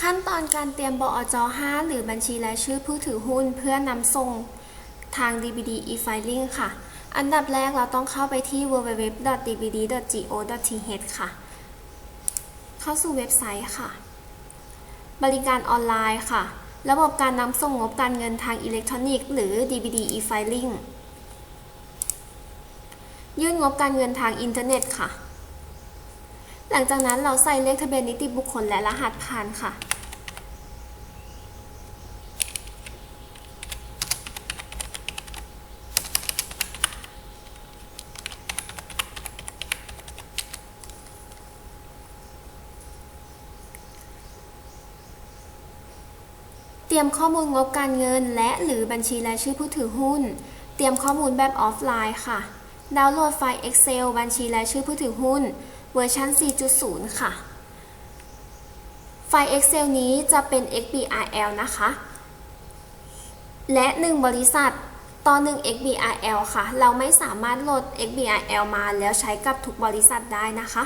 ขั้นตอนการเตรียมบอจ5หรือบัญชีรายชื่อผู้ถือหุ้น เพื่อนำส่งทาง DVD e-filing ค่ะ อันดับแรกเราต้องเข้าไปที่ www.dvd.go.th ค่ะ เข้าสู่เว็บไซต์ค่ะ บริการออนไลน์ค่ะ ระบบการนำส่งงบการเงินทางอิเล็กทรอนิกส์หรือ DVD e-filing ยื่นงบการเงินทางอินเทอร์เน็ตค่ะ หลังจากนั้นเราใส่เลขทะเบียนนิติบุคคลและรหัสผ่านค่ะ เตรียมข้อมูลงบการเงินและหรือบัญชีรายชื่อผู้ถือหุ้น เตรียมข้อมูลแบบออฟไลน์ค่ะ ดาวน์โหลดไฟล์ Excel บัญชีรายชื่อผู้ถือหุ้น เวอร์ชัน 4.0 ค่ะ ไฟล์ Excel นี้จะเป็น XBRL นะคะ และ 1 บริษัทต่อ1 XBRL ค่ะ เราไม่สามารถโหลด XBRL มาแล้วใช้กับทุกบริษัทได้นะคะ